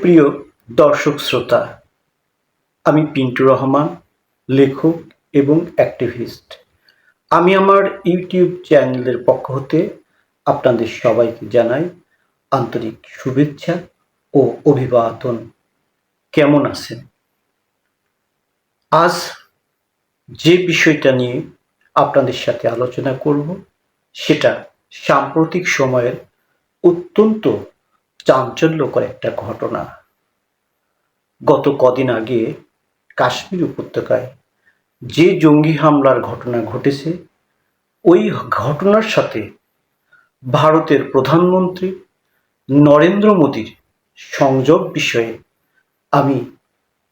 সুপ্রিয় দর্শক শ্রোতা, আমি পিন্টু রহমান, লেখক এবং অ্যাক্টিভিস্ট আমি আমার ইউটিউব চ্যানেলের পক্ষ হতে আপনাদের সবাইকে জানাই আন্তরিক শুভেচ্ছা ও অভিবাদন। কেমন আছেন? আজ যে বিষয়টা নিয়ে আপনাদের সাথে আলোচনা করব, সেটা সাম্প্রতিক সময়ের অত্যন্ত চাঞ্চল্যকর একটা ঘটনা। গত কদিন আগে কাশ্মীর উপত্যকায় যে জঙ্গি হামলার ঘটনা ঘটেছে, ওই ঘটনার সাথে ভারতের প্রধানমন্ত্রী নরেন্দ্র মোদীর সংযোগ বিষয়ে আমি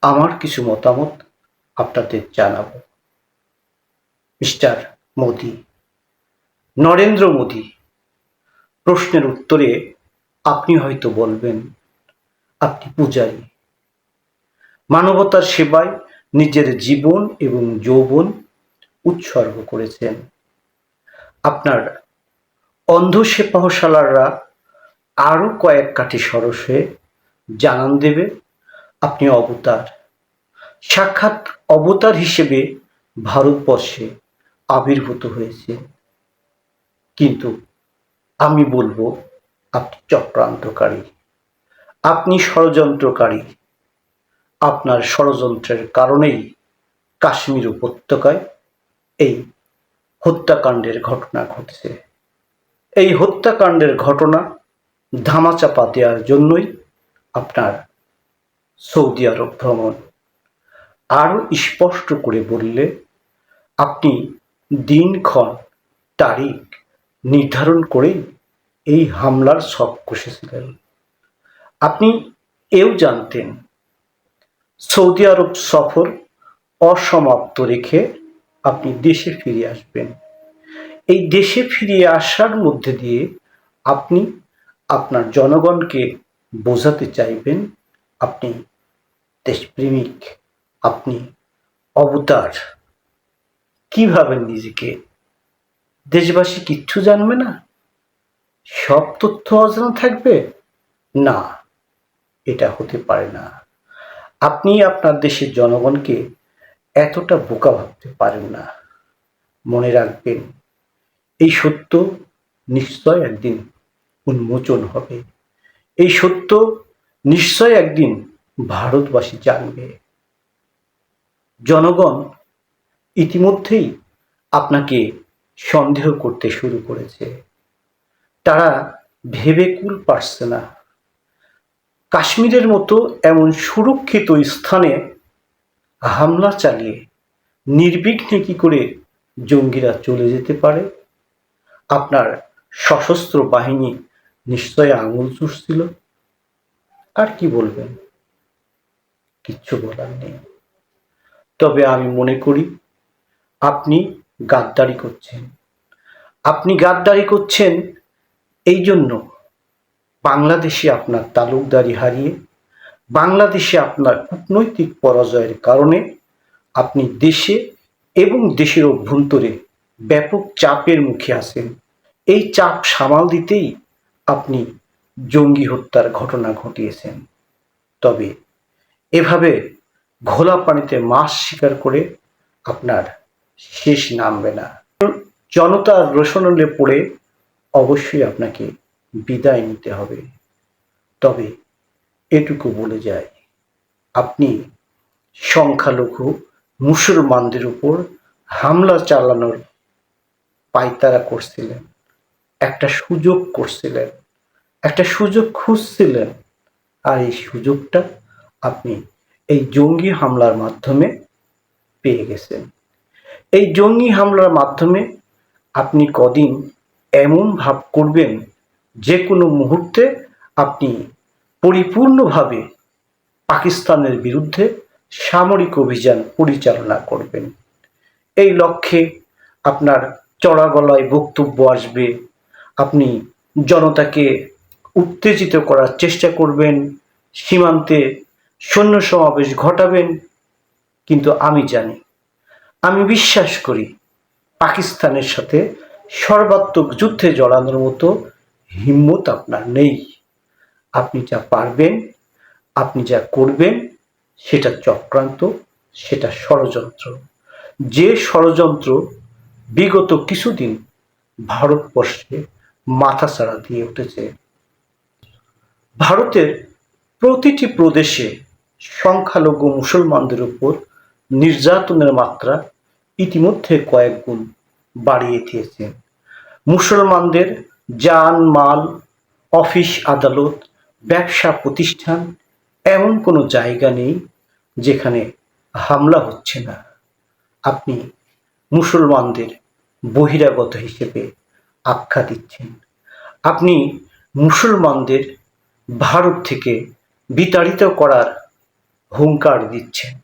আমার কিছু মতামত আপনাদের জানাব। মিস্টার মোদী, নরেন্দ্র মোদী প্রশ্নের উত্তরে আপনি হয়তো বলবেন, আপনি পূজারী। মানবতার সেবায় নিজের জীবন এবং যৌবন উৎসর্গ করেছেন। আপনার অন্ধ সেপাহশালাররা আরও কয়েক কাঠি সরসে জানান দেবে, আপনি অবতার। সাক্ষাৎ অবতার হিসেবে ভারতবর্ষে আবির্ভূত হয়েছে। কিন্তু আমি বলব আপনি চক্রান্তকারী আপনি ষড়যন্ত্রকারী। আপনার ষড়যন্ত্রের কারণেই কাশ্মীর উপত্যকায় এই হত্যাকাণ্ডের ঘটনা ঘটছে। এই হত্যাকাণ্ডের ঘটনা ধামাচাপা দেওয়ার জন্যই আপনার সৌদি আরব ভ্রমণ। আরও স্পষ্ট করে বললে, আপনি দিনক্ষণ তারিখ নির্ধারণ করেই এই হামলার সব কষেছিলেন আপনি এও জানতেন, সৌদি আরব সফর অসমাপ্ত রেখে আপনি দেশে ফিরে আসবেন। এই দেশে ফিরে আসার মধ্যে দিয়ে আপনি আপনার জনগণকে বোঝাতে চাইবেন, আপনি দেশপ্রেমিক, আপনি অবতার। কি ভাবেন নিজেকে দেশবাসী কিচ্ছু জানবে না? সব তথ্য অজানা থাকবে? না, এটা হতে পারে না। আপনি আপনার দেশের জনগণকে এতটা বোকা ভাবতে পারেন না। মনে রাখবেন, এই সত্য নিশ্চয় একদিন উন্মোচন হবে। এই সত্য নিশ্চয় একদিন ভারতবাসী জানবে। জনগণ ইতিমধ্যেই আপনাকে সন্দেহ করতে শুরু করেছে। তারা ভেবে কুল পারছে না। কাশ্মীরের মতো এমন সুরক্ষিত স্থানে হামলা চালিয়ে নির্বিঘ্নে কি করে জঙ্গিরা চলে যেতে পারে? আপনার সশস্ত্র বাহিনী নিশ্চয় আঙুল চুষছিল? আর কি বলবেন? কিচ্ছু বলার নেই। তবে আমি মনে করি, আপনি গাদ্দারি করছেন। আপনি গাদ্দারি করছেন এই জন্য বাংলাদেশে আপনার তালুকদারি হারিয়ে বাংলাদেশে আপনার কূটনৈতিক পরাজয়ের কারণে আপনি দেশে এবং দেশের অভ্যন্তরে ব্যাপক চাপের মুখে আছেন। এই চাপ সামাল দিতেই আপনি জঙ্গি হত্যার ঘটনা ঘটিয়েছেন। তবে এভাবে ঘোলা পানিতে মাছ শিকার করে আপনার শেষ নামবে না। জনতার রোশনলে পড়ে অবশ্যই আপনাকে বিদায় নিতে হবে। তবে এটুকু বলে যায় আপনি সংখ্যালঘু মুসলমানদের উপর হামলা চালানোর পায়তারা করছিলেন, একটা সুযোগ করছিলেন, একটা সুযোগ খুঁজছিলেন, আর এই সুযোগটা আপনি এই জঙ্গি হামলার মাধ্যমে পেয়ে গেছেন। এই জঙ্গি হামলার মাধ্যমে আপনি কদিন এমন ভাব করবেন যে কোনো মুহূর্তে আপনি পরিপূর্ণভাবে পাকিস্তানের বিরুদ্ধে সামরিক অভিযান পরিচালনা করবেন। এই লক্ষ্যে আপনার চড়া গলায় বক্তব্য আসবে। আপনি জনতাকে উত্তেজিত করার চেষ্টা করবেন। সীমান্তে সৈন্য সমাবেশ ঘটাবেন। কিন্তু আমি জানি, আমি বিশ্বাস করি পাকিস্তানের সাথে সর্বাত্মক যুদ্ধে জড়ানোর মতো হিম্মত আপনার নেই। আপনি যা পারবেন, আপনি যা করবেন, সেটা চক্রান্ত, সেটা ষড়যন্ত্র। যে ষড়যন্ত্র বিগত কিছুদিন ভারতবর্ষে মাথাচাড়া দিয়ে উঠেছে, ভারতের প্রতিটি প্রদেশে সংখ্যালঘু মুসলমানদের উপর নির্যাতনের মাত্রা ইতিমধ্যে কয়েক গুণ। বাড়িয়ে দিয়েছেন। মুসলমানদের যান মাল, অফিস আদালত, ব্যবসা প্রতিষ্ঠান এমন কোনো জায়গা নেই যেখানে হামলা হচ্ছে না। আপনি মুসলমানদের বহিরাগত হিসেবে আখ্যা দিচ্ছেন। আপনি মুসলমানদের ভারত থেকে বিতাড়িত করার হুঙ্কার দিচ্ছেন।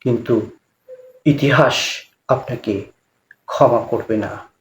কিন্তু ইতিহাস আপনাকে ক্ষমা করবে না।